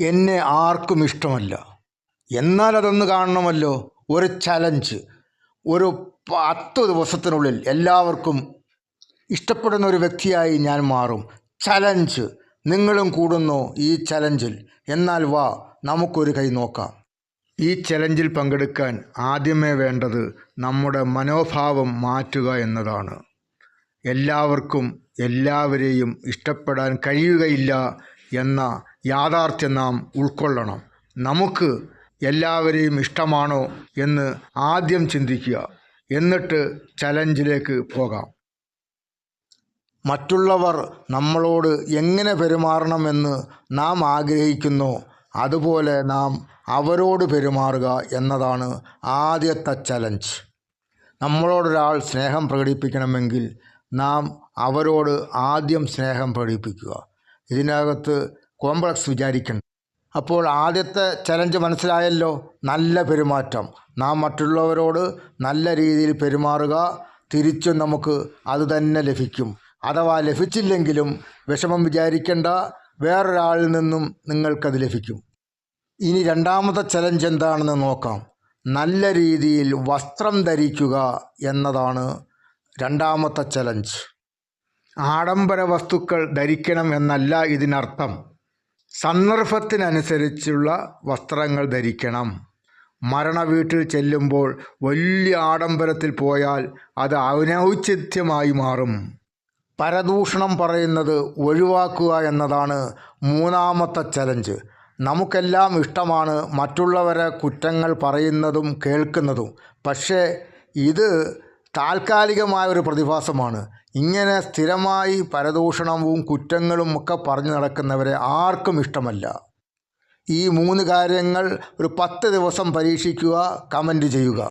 എന്നെ ആർക്കും ഇഷ്ടമല്ല. എന്നാൽ അതൊന്ന് കാണണമല്ലോ. ഒരു ചലഞ്ച് ഒരു പത്ത് ദിവസത്തിനുള്ളിൽ എല്ലാവർക്കും ഇഷ്ടപ്പെടുന്ന ഒരു വ്യക്തിയായി ഞാൻ മാറും. ചലഞ്ച് നിങ്ങളും കൂടുന്നു ഈ ചലഞ്ചിൽ എന്നാൽ വാ നമുക്കൊരു കൈ നോക്കാം. ഈ ചലഞ്ചിൽ പങ്കെടുക്കാൻ ആദ്യമേ വേണ്ടത് നമ്മുടെ മനോഭാവം മാറ്റുക എന്നതാണ്. എല്ലാവർക്കും എല്ലാവരെയും ഇഷ്ടപ്പെടാൻ കഴിയുകയില്ല എന്ന യാഥാർത്ഥ്യം നാം ഉൾക്കൊള്ളണം. നമുക്ക് എല്ലാവരെയും ഇഷ്ടമാണോ എന്ന് ആദ്യം ചിന്തിക്കുക. എന്നിട്ട് ചലഞ്ചിലേക്ക് പോകാം. മറ്റുള്ളവർ നമ്മളോട് എങ്ങനെ പെരുമാറണമെന്ന് നാം ആഗ്രഹിക്കുന്നു. അതുപോലെ നാം അവരോട് പെരുമാറുക എന്നതാണ് ആദ്യത്തെ ചലഞ്ച്. നമ്മളോടൊരാൾ സ്നേഹം പ്രകടിപ്പിക്കണമെങ്കിൽ നാം അവരോട് ആദ്യം സ്നേഹം പ്രകടിപ്പിക്കുക. ഇതിനകത്ത് കോംപ്ലക്സ് വിചാരിക്കണം. അപ്പോൾ ആദ്യത്തെ ചലഞ്ച് മനസ്സിലായല്ലോ? നല്ല പെരുമാറ്റം. നാം മറ്റുള്ളവരോട് നല്ല രീതിയിൽ പെരുമാറുക തിരിച്ചും നമുക്ക് അത് തന്നെ ലഭിക്കും. അഥവാ ലഭിച്ചില്ലെങ്കിലും വിഷമം വിചാരിക്കേണ്ട വേറൊരാളിൽ നിന്നും നിങ്ങൾക്കത് ലഭിക്കും. ഇനി രണ്ടാമത്തെ ചലഞ്ച് എന്താണെന്ന് നോക്കാം. നല്ല രീതിയിൽ വസ്ത്രം ധരിക്കുക എന്നതാണ് രണ്ടാമത്തെ ചലഞ്ച് ആഡംബര വസ്തുക്കൾ ധരിക്കണം എന്നല്ല ഇതിനർത്ഥം. സന്ദർഭത്തിനനുസരിച്ചുള്ള വസ്ത്രങ്ങൾ ധരിക്കണം. മരണ വീട്ടിൽ ചെല്ലുമ്പോൾ വലിയ ആഡംബരത്തിൽ പോയാൽ അത് അനൗചിത്യമായി മാറും. പരദൂഷണം പറയുന്നത് ഒഴിവാക്കുക എന്നതാണ് മൂന്നാമത്തെ ചലഞ്ച്. നമുക്കെല്ലാം ഇഷ്ടമാണ് മറ്റുള്ളവരെ കുറ്റങ്ങൾ പറയുന്നതും കേൾക്കുന്നതും. പക്ഷേ ഇത് താൽക്കാലികമായ ഒരു പ്രതിഭാസമാണ്. ഇങ്ങനെ സ്ഥിരമായി പരദൂഷണവും കുറ്റങ്ങളും ഒക്കെ പറഞ്ഞു നടക്കുന്നവരെ ആർക്കും ഇഷ്ടമല്ല. ഈ മൂന്ന് കാര്യങ്ങൾ ഒരു പത്ത് ദിവസം പരീക്ഷിക്കുക കമന്റ് ചെയ്യുക.